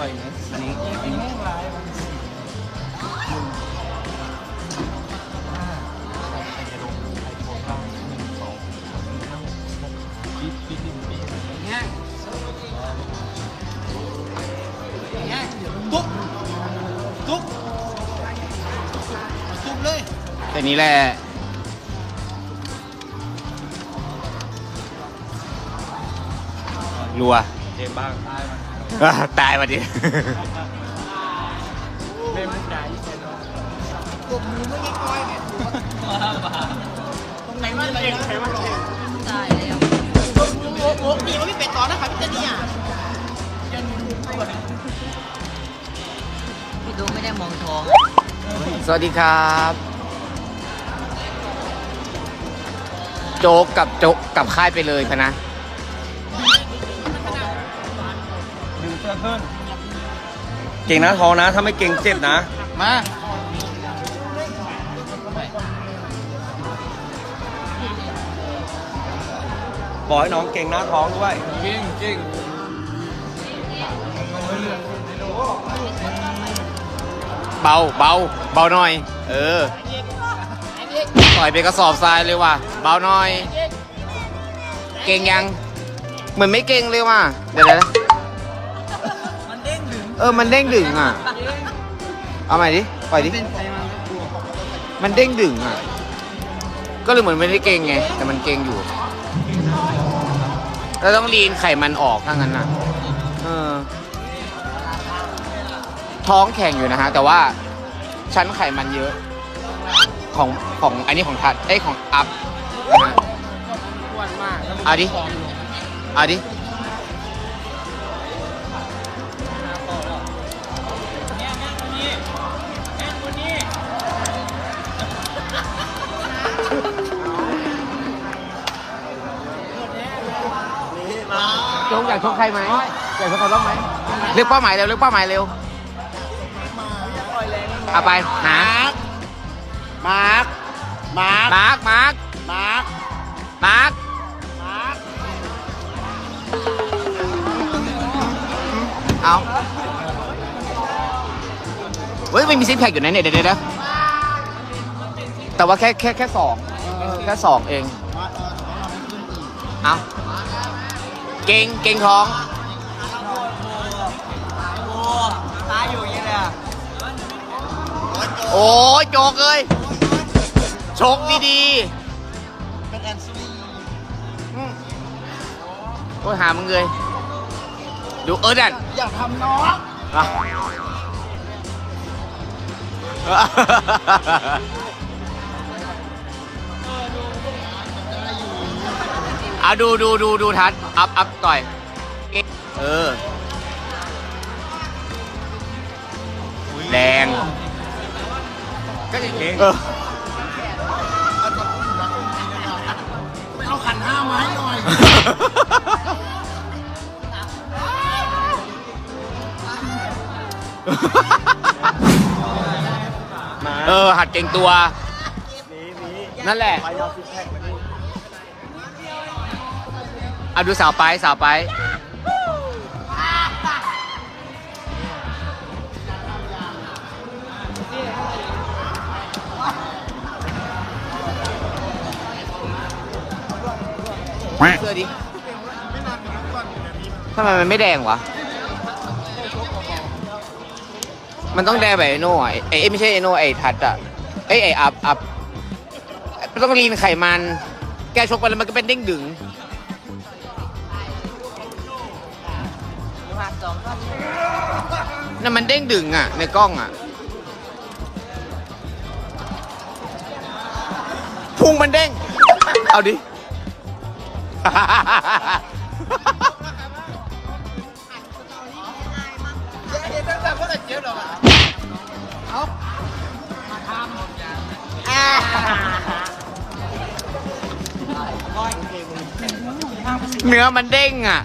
นี้กินแห้งหลายมันสี่หนึ่งห้าใส่กระดงใส่โฟมก้าหนึ่งสองสามสี่ห้าหกหกปี๊บปี๊บปี๊บปี๊บแห้งแห้งตุ๊บตุ๊บตุ๊บเลยแต่นี้แหละรัวเจ็บบ้างตายมัน อะตายมาดิเป็นมุกดาอีกแล้วกบมือเมื่อกี้ก้อยเนี่ยตรงไหนมันเองใครมันเองตายแล้วโอ้โหโอ้โหดีว่าพี่เป็ดต่อนะคะพี่เจนี่อะพี่ดูไม่ได้มองท้องสวัสดีครับ โจ๊กกับโจ๊กกับค่ายไปเลยพะนะ ดึงเสื้อขึ้น เก่งนะท้องนะ ถ้าไม่เก่งเจ็บนะ มาบอกให้น้องเก่งหน้าท้องด้วยจริงจริงเบาเบาเบาหน่อย เออต่อยไปกระสอบทรายเลยว่ะ เบาหน่อย เก่งยัง เหมือนไม่เก่งเลยว่ะ เดี๋ยวเดี๋ยวนะมัน เออมันเด้งดึงอะ เอาใหม่ดิปล่อยดิมันเด้งดึงอะ ก็เลยเหมือนไม่ได้เก่งไง แต่มันเก่งอยู่แล้วต้องลีนไขมันออกถ้างั้นน่ะ เออ ท้องแข็งอยู่นะฮะ แต่ว่าชั้นไขมันเยอะ ของของอันนี้ของทัดไอ้ยของอัพนะฮะ อ้วนมากแล้วมันเอาดิอมลงเอาดิ จงอยากชกใครไหมอยากชกใครบ้างไหมเลือกเป้าหมายเร็วเลือกเป้าหมายเร็วเอาไปหามาร์คมาร์คมาร์คมาร์คมาร์คมาร์คมาร์คเอาเฮ้ยไม่มีซิกแพคอยู่นะเนี่ยเดี๋ยวเดี๋ยวเดี๋ยว แต่ว่าแค่แค่แค่สองแค่สองเองเอาเก่งเก่งท้องโอ้ตายอยู่อย่างนี้เลยอะโอ้ยโจกเลยชกดีเป็นแอนซีๆอืมโอ้ยหามึงเลยดูเออดัน อยากทำน้องอะ เอาดูดูดูดูทัดอัพอัพต่อย เออแรงก็อย่างเก่งเออไปเอาขันห้าไม้หน่อยมาเออ หัดเก่งตัวนี่นี่นั่นแหละ เอาซิกแพคมาดิเอาดูสาวไปสาวไป เสื้อดิทำไมมันไม่แดงวะ มันต้องแดงแบบไอโน่อะไอเอ้ยไม่ใช่ไอโน่ไอทัดอะเอ้ยไออัพอัพมันต้องลีนไขมัน แกชกไปแล้วมันก็เป็นเด้งดึง มาสองก็นั่นมันเด้งดึงอะ ในกล้องอะพุงมันเด้ง เอาดิ เนื้อมันเด้งอะ